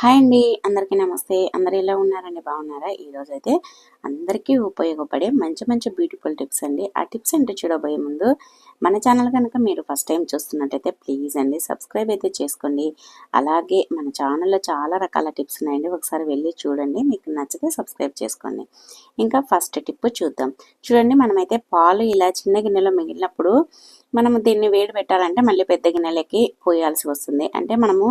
Hi అండి. అందరికీ నమస్తే. అందరు ఎలా ఉన్నారండి? బాగున్నారా? ఈరోజు అయితే అందరికీ ఉపయోగపడే మంచి మంచి బ్యూటిఫుల్ టిప్స్ అండి. ఆ టిప్స్ ఏంటో చూడబోయే ముందు మన ఛానల్ కనుక మీరు ఫస్ట్ టైం చూస్తున్నట్టయితే ప్లీజ్ అండి సబ్స్క్రైబ్ అయితే చేసుకోండి. అలాగే మన ఛానల్లో చాలా రకాల టిప్స్ ఉన్నాయండి. ఒకసారి వెళ్ళి చూడండి. మీకు నచ్చితే సబ్స్క్రైబ్ చేసుకోండి. ఇంకా ఫస్ట్ టిప్ చూద్దాం. చూడండి మనమైతే పాలు ఇలా చిన్న గిన్నెలో మిగిలినప్పుడు మనము దీన్ని వేడి పెట్టాలంటే మళ్ళీ పెద్ద గిన్నెలకి పోయాల్సి వస్తుంది. అంటే మనము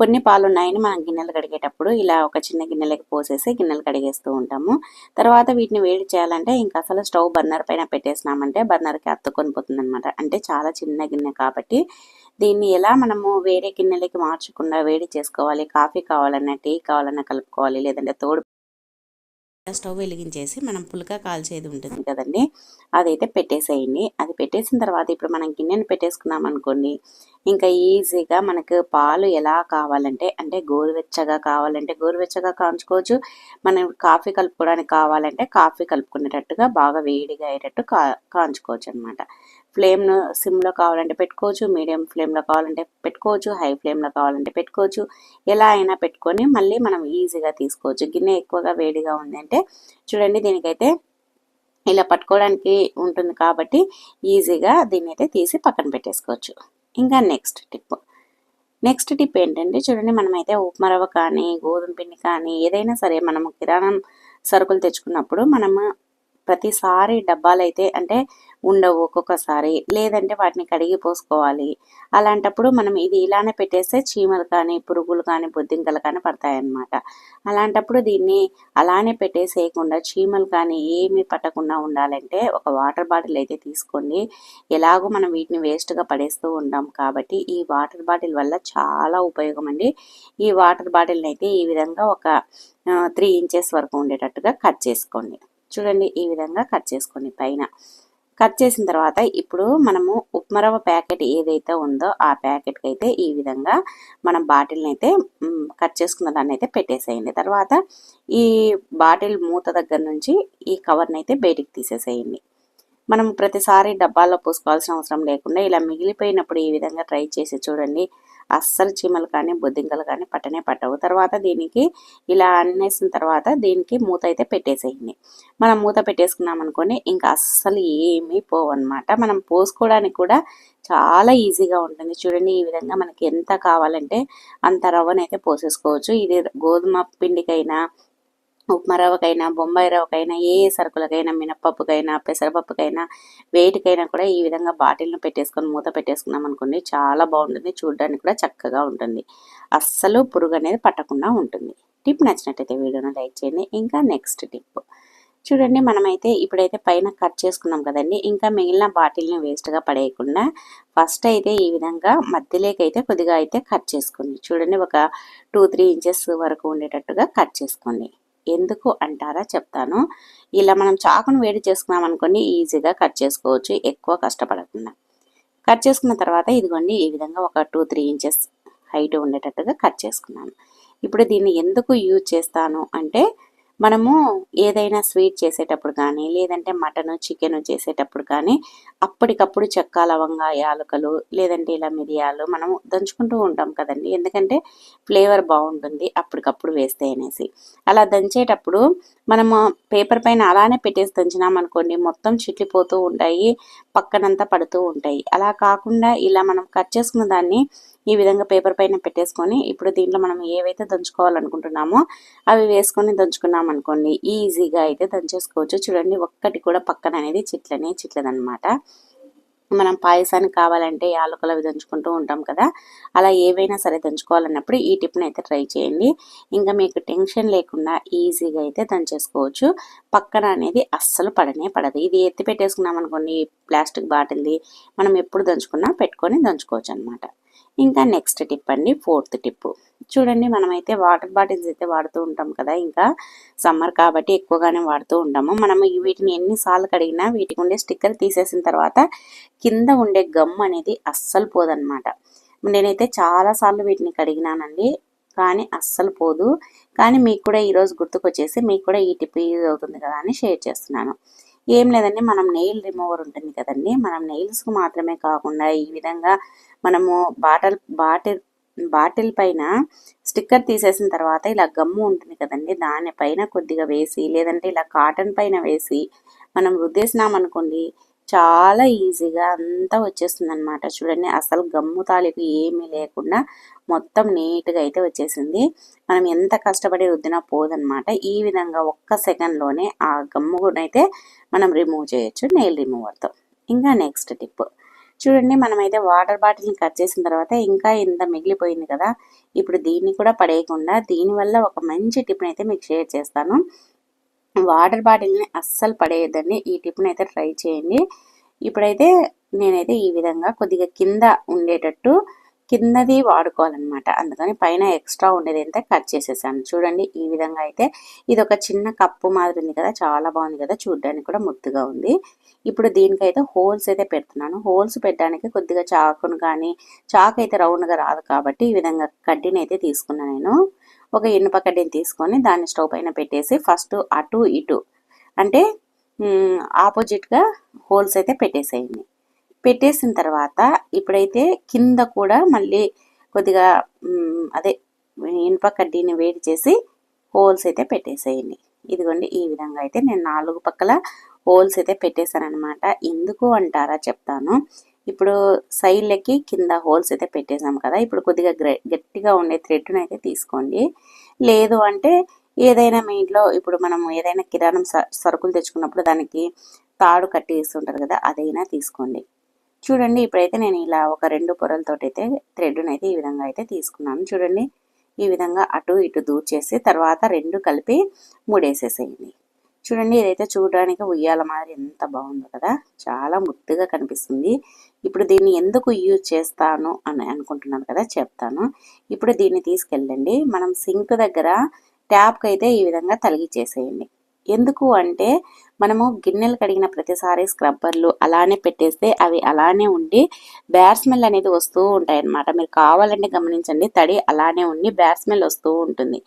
కొన్ని పాలు ఉన్నాయని మనం గిన్నెలు కడిగేటప్పుడు ఇలా ఒక చిన్న గిన్నెలకి పోసేసి గిన్నెలు కడిగేస్తూ ఉంటాము. తర్వాత వీటిని వేడి చేయాలంటే ఇంకా అసలు స్టవ్ బర్నర్ పైన పెట్టేసినామంటే బర్నర్కి అత్తుకొని పోతుంది అనమాట అంటే చాలా చిన్న గిన్నె కాబట్టి దీన్ని ఎలా మనము వేరే గిన్నెలకి మార్చకుండా వేడి చేసుకోవాలి? కాఫీ కావాలన్నా టీ కావాలన్నా కలుపుకోవాలి? లేదంటే తోడు స్టవ్ వెలిగించేసి మనం పులక కాల్చేది ఉంటుంది కదండి. అదైతే పెట్టేసేయండి. అది పెట్టేసిన తర్వాత ఇప్పుడు మనం గిన్నెను పెట్టేసుకున్నాం అనుకోండి ఇంకా ఈజీగా మనకు పాలు ఎలా కావాలంటే అంటే గోరువెచ్చగా కావాలంటే గోరువెచ్చగా కాంచుకోవచ్చు మనం కాఫీ కలుపుకోవడానికి కావాలంటే కాఫీ కలుపుకునేటట్టుగా బాగా వేడిగా అయ్యేటట్టు కా కాంచుకోవచ్చు అనమాట ఫ్లేమ్ను సిమ్లో కావాలంటే పెట్టుకోవచ్చు మీడియం ఫ్లేమ్లో కావాలంటే పెట్టుకోవచ్చు హై ఫ్లేమ్లో కావాలంటే పెట్టుకోవచ్చు. ఎలా అయినా పెట్టుకొని మళ్ళీ మనం ఈజీగా తీసుకోవచ్చు. గిన్నె ఎక్కువగా వేడిగా ఉందంటే చూడండి దీనికైతే ఇలా పట్టుకోవడానికి ఉంటుంది కాబట్టి ఈజీగా దీన్ని అయితే తీసి పక్కన పెట్టేసుకోవచ్చు. ఇంకా నెక్స్ట్ టిప్. నెక్స్ట్ టిప్ ఏంటంటే చూడండి మనమైతే ఉప్మా రవ్వ కానీ గోధుమ పిండి కానీ ఏదైనా సరే మనము కిరాణం సరుకులు తెచ్చుకున్నప్పుడు మనము ప్రతిసారి డబ్బాలు అయితే అంటే ఉండవు ఒక్కొక్కసారి. లేదంటే వాటిని కడిగి పోసుకోవాలి. అలాంటప్పుడు మనం ఇది ఇలానే పెట్టేస్తే చీమలు కానీ పురుగులు కానీ బొద్దింకలు కానీ పడతాయన్నమాట. అలాంటప్పుడు దీన్ని అలానే పెట్టేసేయకుండా చీమలు కానీ ఏమీ పట్టకుండా ఉండాలంటే ఒక వాటర్ బాటిల్ అయితే తీసుకోండి ఎలాగో మనం వీటిని వేస్ట్గా పడేస్తూ ఉంటాం కాబట్టి ఈ వాటర్ బాటిల్ వల్ల చాలా ఉపయోగం అండి. ఈ వాటర్ బాటిల్ని అయితే ఈ విధంగా ఒక త్రీ ఇంచెస్ వరకు ఉండేటట్టుగా కట్ చేసుకోండి. చూడండి ఈ విధంగా కట్ చేసుకోండి పైన. కట్ చేసిన తర్వాత ఇప్పుడు మనము ఉప్మరవ ప్యాకెట్ ఏదైతే ఉందో ఆ ప్యాకెట్కి అయితే ఈ విధంగా మనం బాటిల్ని అయితే కట్ చేసుకున్న దాన్ని అయితే పెట్టేసేయండి. తర్వాత ఈ బాటిల్ మూత దగ్గర నుంచి ఈ కవర్ని అయితే బయటికి తీసేసేయండి. మనం ప్రతిసారి డబ్బాల్లో పోసుకోవాల్సిన అవసరం లేకుండా ఇలా మిగిలిపోయినప్పుడు ఈ విధంగా ట్రై చేసి చూడండి. అస్సలు చీమలు కానీ బొద్దింకలు కానీ పట్టనే పట్టవు. తర్వాత దీనికి ఇలా అన్నేసిన తర్వాత దీనికి మూత అయితే పెట్టేసేయండి. మనం మూత పెట్టేసుకున్నామనుకోని ఇంకా అస్సలు ఏమీ పోవన్నమాట. మనం పోసుకోవడానికి కూడా చాలా ఈజీగా ఉంటుంది. చూడండి ఈ విధంగా మనకి ఎంత కావాలంటే అంత రవ్వనైతే పోసేసుకోవచ్చు. ఇది గోధుమ పిండికైనా ఉప్మా రవ్వకైనా బొంబాయి రవ్వకైనా ఏ సరుకులకైనా మినప్పప్పుకైనా పెసరపప్పుకైనా వేటికైనా కూడా ఈ విధంగా బాటిల్ను పెట్టేసుకొని మూత పెట్టేసుకున్నాం అనుకోండి చాలా బాగుంటుంది. చూడడానికి కూడా చక్కగా ఉంటుంది. అస్సలు పురుగు అనేది పట్టకుండా ఉంటుంది. టిప్ నచ్చినట్టయితే వీడియోను లైక్ చేయండి. ఇంకా నెక్స్ట్ టిప్. చూడండి మనమైతే ఇప్పుడైతే పైన కట్ చేసుకున్నాం కదండి. ఇంకా మిగిలిన బాటిల్ని వేస్ట్గా పడేయకుండా ఫస్ట్ అయితే ఈ విధంగా మధ్యలోకి అయితే కొద్దిగా అయితే కట్ చేసుకోండి. చూడండి ఒక టూ త్రీ ఇంచెస్ వరకు ఉండేటట్టుగా కట్ చేసుకోండి. ఎందుకు అంటారా చెప్తాను. ఇలా మనం చాకును వేడి చేసుకున్నాం అనుకోండి ఈజీగా కట్ చేసుకోవచ్చు. ఎక్కువ కష్టపడకుండా. కట్ చేసుకున్న తర్వాత ఇదిగోండి ఈ విధంగా ఒక టూ త్రీ ఇంచెస్ హైట్ ఉండేటట్టుగా కట్ చేసుకున్నాను. ఇప్పుడు దీన్ని ఎందుకు యూజ్ చేస్తాను అంటే మనము ఏదైనా స్వీట్ చేసేటప్పుడు కానీ లేదంటే మటన్ చికెన్ చేసేటప్పుడు కానీ అప్పటికప్పుడు చెక్క లవంగా యాలకలు లేదంటే ఇలా మిరియాలు మనం దంచుకుంటూ ఉంటాం కదండి. ఎందుకంటే ఫ్లేవర్ బాగుంటుంది అప్పటికప్పుడు వేస్తే అనేసి. అలా దంచేటప్పుడు మనము పేపర్ పైన అలానే పెట్టేసి దంచినామనుకోండి మొత్తం చిట్లిపోతూ ఉంటాయి పక్కనంతా పడుతూ ఉంటాయి. అలా కాకుండా ఇలా మనం కట్ చేసుకున్న దాన్ని ఈ విధంగా పేపర్ పైన పెట్టేసుకొని ఇప్పుడు దీంట్లో మనం ఏవైతే దంచుకోవాలనుకుంటున్నామో అవి వేసుకొని దంచుకున్నాం అనుకోండి ఈజీగా అయితే దంచేసుకోవచ్చు. చూడండి ఒక్కటి కూడా పక్కన అనేది చిట్లనే చిట్లదనమాట మనం పాయసానికి కావాలంటే యాలకులు అవి దంచుకుంటూ ఉంటాం కదా అలా ఏవైనా సరే దంచుకోవాలన్నప్పుడు ఈ టిప్ని అయితే ట్రై చేయండి. ఇంకా మీకు టెన్షన్ లేకుండా ఈజీగా అయితే దంచేసుకోవచ్చు. పక్కన అనేది అస్సలు పడనే పడదు. ఇది ఎత్తి పెట్టేసుకున్నాం అనుకోండి ప్లాస్టిక్ బాటిల్ది మనం ఎప్పుడు దంచుకున్నా పెట్టుకొని దంచుకోవచ్చు అనమాట ఇంకా నెక్స్ట్ టిప్ అండి ఫోర్త్ టిప్ చూడండి మనమైతే వాటర్ బాటిల్స్ అయితే వాడుతూ ఉంటాం కదా ఇంకా సమ్మర్ కాబట్టి ఎక్కువగానే వాడుతూ ఉంటాము. మనము వీటిని ఎన్నిసార్లు కడిగినా వీటికి ఉండే స్టిక్కర్ తీసేసిన తర్వాత కింద ఉండే గమ్ అనేది అస్సలు పోదనమాట నేనైతే చాలాసార్లు వీటిని కడిగినానండి కానీ అస్సలు పోదు. కానీ మీకు కూడా ఈరోజు గుర్తుకొచ్చేసి మీకు కూడా ఈ టిప్ యూజ్ అవుతుంది కదా అని షేర్ చేస్తున్నాను. ఏం లేదండి. మనం నెయిల్ రిమూవర్ ఉంటుంది కదండి. మనం నెయిల్స్కు మాత్రమే కాకుండా ఈ విధంగా మనము బాటల్ బాటిల్ బాటిల్ పైన స్టిక్కర్ తీసేసిన తర్వాత ఇలా గమ్ము ఉంటుంది కదండి. దానిపైన కొద్దిగా వేసి లేదంటే ఇలా కాటన్ పైన వేసి మనం రుద్దేసినాం అనుకోండి చాలా ఈజీగా అంతా వచ్చేస్తుంది అనమాట చూడండి అసలు గమ్ము తాలికి ఏమీ లేకుండా మొత్తం నీట్గా అయితే వచ్చేసింది. మనం ఎంత కష్టపడి రుద్దినా పోదనమాట ఈ విధంగా ఒక్క సెకండ్లోనే ఆ గమ్మునైతే మనం రిమూవ్ చేయొచ్చు నెయిల్ రిమూవర్తో. ఇంకా నెక్స్ట్ టిప్. చూడండి మనమైతే వాటర్ బాటిల్ని కట్ చేసిన తర్వాత ఇంకా ఇంత మిగిలిపోయింది కదా. ఇప్పుడు దీన్ని కూడా పడేయకుండా దీనివల్ల ఒక మంచి టిప్ని అయితే మీకు షేర్ చేస్తాను. వాటర్ బాటిల్ని అస్సలు పడేయద్దండి. ఈ టిప్ని అయితే ట్రై చేయండి. ఇప్పుడైతే నేనైతే ఈ విధంగా కొద్దిగా కింద ఉండేటట్టు కిందది వాడుకోవాలన్నమాట. అందుకని పైన ఎక్స్ట్రా ఉండేది అయితే కట్ చేసేసాను. చూడండి ఈ విధంగా అయితే ఇది ఒక చిన్న కప్పు మాదిరి ఉంది కదా చాలా బాగుంది కదా చూడడానికి కూడా ముద్దుగా ఉంది. ఇప్పుడు దీనికైతే హోల్స్ అయితే పెడుతున్నాను. హోల్స్ పెట్టడానికి కొద్దిగా చాకును కానీ చాకు అయితే రౌండ్గా రాదు కాబట్టి ఈ విధంగా కడ్డీని అయితే తీసుకున్నాను నేను. ఒక ఇనుప కడ్డీని తీసుకొని దాన్ని స్టవ్ పైన పెట్టేసి ఫస్ట్ అటు ఇటు అంటే ఆపోజిట్గా హోల్స్ అయితే పెట్టేసేయండి. పెట్టేసిన తర్వాత ఇప్పుడైతే కింద కూడా మళ్ళీ కొద్దిగా అదే ఇనుప కడ్డీని వేడి చేసి హోల్స్ అయితే పెట్టేసేయండి. ఇదిగోండి ఈ విధంగా అయితే నేను నాలుగు పక్కల హోల్స్ అయితే పెట్టేశాను అనమాట ఎందుకు అంటారా చెప్తాను. ఇప్పుడు సైడ్లకి కింద హోల్స్ అయితే పెట్టేసాం కదా. ఇప్పుడు కొద్దిగా గట్టిగా ఉండే థ్రెడ్ను అయితే తీసుకోండి. లేదు అంటే ఏదైనా మీ ఇంట్లో ఇప్పుడు మనం ఏదైనా కిరాణం సరుకులు తెచ్చుకున్నప్పుడు దానికి తాడు కట్టి ఇస్తుంటారు కదా అదైనా తీసుకోండి. చూడండి ఇప్పుడైతే నేను ఇలా ఒక రెండు పొరలతోటి అయితే థ్రెడ్ను అయితే ఈ విధంగా అయితే తీసుకున్నాను. చూడండి ఈ విధంగా అటు ఇటు దూర్చేసి తర్వాత రెండు కలిపి మూడేసేసేయండి. చూడండి ఇదైతే చూడడానికి ఉయ్యాల మాదిరి ఎంత బాగుందో కదా. చాలా ముద్దుగా కనిపిస్తుంది. ఇప్పుడు దీన్ని ఎందుకు యూజ్ చేస్తాను అని అనుకుంటున్నాను కదా చెప్తాను. ఇప్పుడు దీన్ని తీసుకెళ్ళండి. మనం సింక్ దగ్గర ట్యాప్కి అయితే ఈ విధంగా తలిగిచ్చేసేయండి ఎందుకు అంటే మనము గిన్నెలు కడిగిన ప్రతిసారి స్క్రబ్బర్లు అలానే పెట్టేస్తే అవి అలానే ఉండి బ్యార్ స్మెల్ అనేది వస్తూ ఉంటాయి అన్నమాట మీరు కావాలంటే గమనించండి తడి అలానే ఉండి బ్యార్ స్మెల్ వస్తూ ఉంటుంది.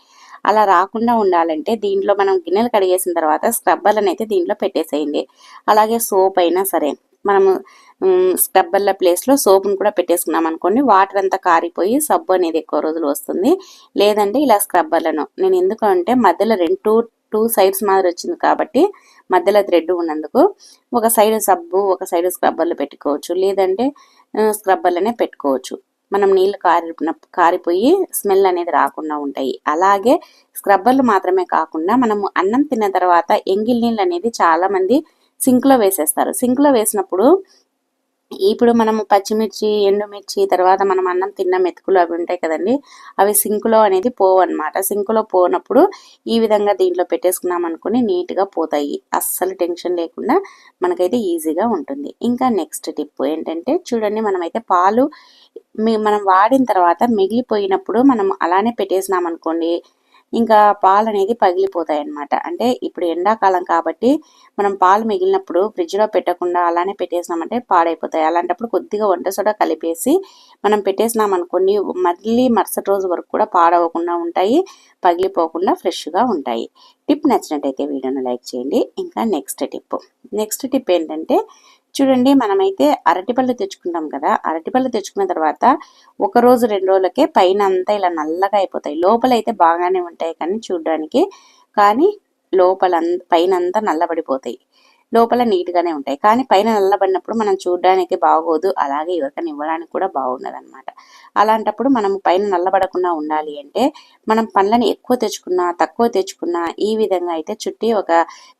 అలా రాకుండా ఉండాలంటే దీంట్లో మనం గిన్నెలు కడిగేసిన తర్వాత స్క్రబ్బర్లను అయితే దీంట్లో పెట్టేసేయండి. అలాగే సోప్ అయినా సరే. మనము స్క్రబ్బర్ల ప్లేస్లో సోప్ను కూడా పెట్టేసుకున్నాం అనుకోండి వాటర్ అంతా కారిపోయి సబ్బు అనేది ఎక్కువ రోజులు వస్తుంది. లేదంటే ఇలా స్క్రబ్బర్లను. నేను ఎందుకంటే మధ్యలో రెండు టూ సైడ్స్ మాదిరి వచ్చింది కాబట్టి మధ్యలో థ్రెడ్ ఉన్నందుకు ఒక సైడ్ సబ్బు ఒక సైడ్ స్క్రబ్బర్లు పెట్టుకోవచ్చు. లేదంటే స్క్రబ్బర్లనే పెట్టుకోవచ్చు. మనం నీళ్ళు కారి కారిపోయి స్మెల్ అనేది రాకుండా ఉంటాయి. అలాగే స్క్రబ్బర్లు మాత్రమే కాకుండా మనము అన్నం తిన్న తర్వాత ఎంగిల్ నీళ్ళు అనేది చాలామంది సింక్లో వేసేస్తారు. సింక్లో వేసినప్పుడు ఇప్పుడు మనం పచ్చిమిర్చి ఎండుమిర్చి తర్వాత మనం అన్నం తిన్న మెతుకులు అవి ఉంటాయి కదండి అవి సింకులో అనేది పోవు అనమాట సింకులో పోనప్పుడు ఈ విధంగా దీంట్లో పెట్టేసుకున్నాం అనుకుని నీట్గా పోతాయి. అస్సలు టెన్షన్ లేకుండా మనకైతే ఈజీగా ఉంటుంది. ఇంకా నెక్స్ట్ టిప్ ఏంటంటే చూడండి మనమైతే పాలు మనం వాడిన తర్వాత మిగిలిపోయినప్పుడు మనం అలానే పెట్టేసినాం అనుకోండి ఇంకా పాలు అనేది పగిలిపోతాయి అన్నమాట అంటే ఇప్పుడు ఎండాకాలం కాబట్టి మనం పాలు మిగిలినప్పుడు ఫ్రిడ్జ్లో పెట్టకుండా అలానే పెట్టేసినామంటే పాడైపోతాయి. అలాంటప్పుడు కొద్దిగా వంట సోడా కలిపేసి మనం పెట్టేసినాం అనుకోండి మళ్ళీ మరుసటి రోజు వరకు కూడా పాడవకుండా ఉంటాయి పగిలిపోకుండా ఫ్రెష్గా ఉంటాయి. టిప్ నచ్చినట్టయితే వీడియోను లైక్ చేయండి. ఇంకా నెక్స్ట్ టిప్. నెక్స్ట్ టిప్ ఏంటంటే చూడండి మనమైతే అరటిపళ్ళు తెచ్చుకుంటాం కదా అరటిపళ్ళు తెచ్చుకున్న తర్వాత ఒక రోజు రెండు రోజులకే పైన అంతా ఇలా నల్లగా అయిపోతాయి. లోపల అయితే బాగానే ఉంటాయి కానీ చూడడానికి. కానీ లోపల పైన అంతా నల్లబడిపోతాయి. లోపల నీట్గానే ఉంటాయి. కానీ పైన నల్లబడినప్పుడు మనం చూడడానికి బాగోదు. అలాగే ఎవరికైనా ఇవ్వడానికి కూడా బాగుండదు అనమాట అలాంటప్పుడు మనం పైన నల్లబడకుండా ఉండాలి అంటే మనం పండ్లని ఎక్కువ తెచ్చుకున్నా తక్కువ తెచ్చుకున్నా ఈ విధంగా అయితే చుట్టి ఒక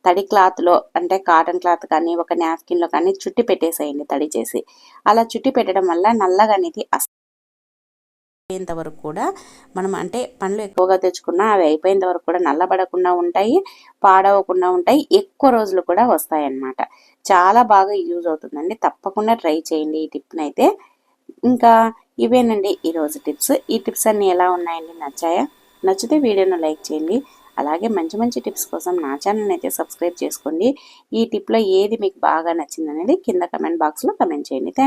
తడి క్లాత్లో అంటే కాటన్ క్లాత్ కానీ ఒక నాప్కిన్లో కానీ చుట్టి పెట్టేసేయండి తడి చేసి. అలా చుట్టి పెట్టడం వల్ల నల్లగా అనేది అయిపోయేంత వరకు కూడా మనం అంటే పండ్లు ఎక్కువగా తెచ్చుకున్నా అవి అయిపోయేంత వరకు కూడా నల్లబడకుండా ఉంటాయి పాడవకుండా ఉంటాయి ఎక్కువ రోజులు కూడా వస్తాయి అన్నమాట చాలా బాగా యూజ్ అవుతుందండి. తప్పకుండా ట్రై చేయండి ఈ టిప్ని అయితే. ఇంకా ఇవేనండి ఈరోజు టిప్స్. ఈ టిప్స్ అన్నీ ఎలా ఉన్నాయండి? నచ్చాయా? నచ్చితే వీడియోను లైక్ చేయండి. అలాగే మంచి మంచి టిప్స్ కోసం నా ఛానల్ అయితే సబ్స్క్రైబ్ చేసుకోండి. ఈ టిప్లో ఏది మీకు బాగా నచ్చిందనేది కింద కమెంట్ బాక్స్లో కమెంట్ చేయండి. థ్యాంక్